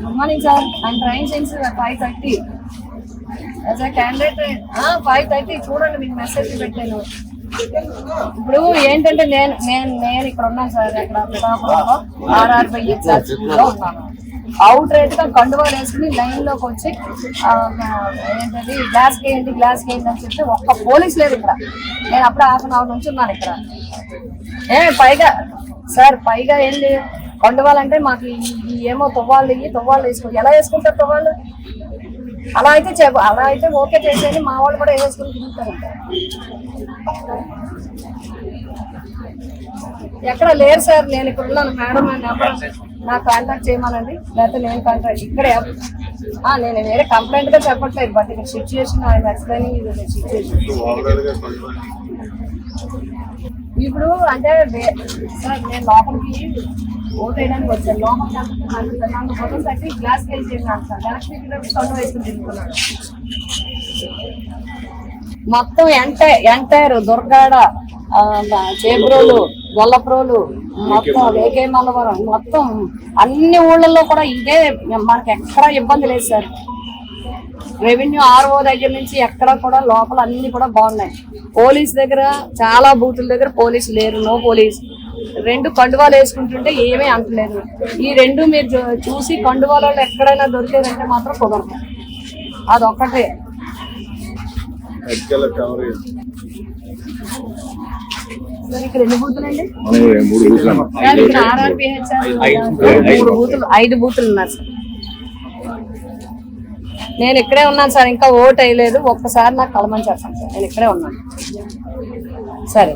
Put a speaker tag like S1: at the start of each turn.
S1: Good morning sir I'm train since five thirty as a candidate five thirty చూడండి మీకు message పెట్టాను. ఇప్పుడు ఏంటంటే నేను నేను నేను ఇక్కడ ఉన్నాను సార్ ఇక్కడ పిఠాపురంలో ఆర్ఆర్బై లో ఉన్నాను అవుట్ రేట్గా కండువాలు వేసుకుని లైన్లోకి వచ్చి ఏంటది గ్లాస్ వేయండి గ్లాస్ వేయండి అని చెప్తే ఒక్క పోలీస్ లేదు ఇక్కడ. నేను అప్పుడే హాఫ్ అన్ అవర్ నుంచి ఉన్నాను ఇక్కడ. ఏ పైగా సార్ పైగా ఏంటి వండవాలంటే మాకు ఏమో తువ్వాళ్ళు ఇవి తువ్వాళ్ళు వేసుకో ఎలా వేసుకుంటారు తవ్వాళ్ళు అలా అయితే చెప్పు అలా అయితే ఓకే చేసేది మా వాళ్ళు కూడా వేసుకుని తింటారు ఎక్కడ లేరు సార్ నేను ఇక్కడ ఉన్నాను. మేడం నెంబర్ నాకు కాంటాక్ట్ చేయమనండి. లేకపోతే నేను కాంటాక్ట్ ఇక్కడ నేను వేరే కంప్లైంట్గా చెప్పట్లేదు బట్ ఇక్కడ సిచ్యుయేషన్ ఐఎమ్ ఎక్స్ప్లెయినింగ్ ఇది సిచ్యుయేషన్ ఇప్పుడు అంటే సార్ నేను లోపలికి ఓట్ వేయడానికి వచ్చాను. లోపలికి వెళ్తే నాకు నన్ను గ్లాస్ కేజ్ చేసినాను సార్. ఎలక్ట్రిక్ తొండ వేసుకుని మొత్తం ఎంట ఎంటైర్ దుర్గాడ చేబ్రోలు గొల్లప్రోలు మొత్తం వేకే మల్లవరం మొత్తం అన్ని ఊళ్ళల్లో కూడా ఇదే మనకి ఎక్కడా ఇబ్బంది లేదు సార్. రెవెన్యూ ఆర్ఓ దగ్గర నుంచి ఎక్కడ కూడా లోపల అన్ని కూడా బాగున్నాయి. పోలీస్ దగ్గర చాలా బూతుల దగ్గర పోలీస్ లేరు నో పోలీస్. రెండు కండువాలు వేసుకుంటుంటే ఏమీ అంటలేదు. ఈ రెండు మీరు చూసి కండువాలలో ఎక్కడైనా దొరికేదంటే మాత్రం కుదరదు. అదొక్కటే. ఇక్కడ ఎన్ని బూతులండి? ఇక్కడ బూతులు ఐదు బూతులు ఉన్నారు సార్. నేను ఇక్కడే ఉన్నాను సార్ ఇంకా ఓట్ వేయలేదు. ఒక్కసారి నాకు కలమని చెప్పండి. సార్ నేను ఇక్కడే ఉన్నాను. సరే.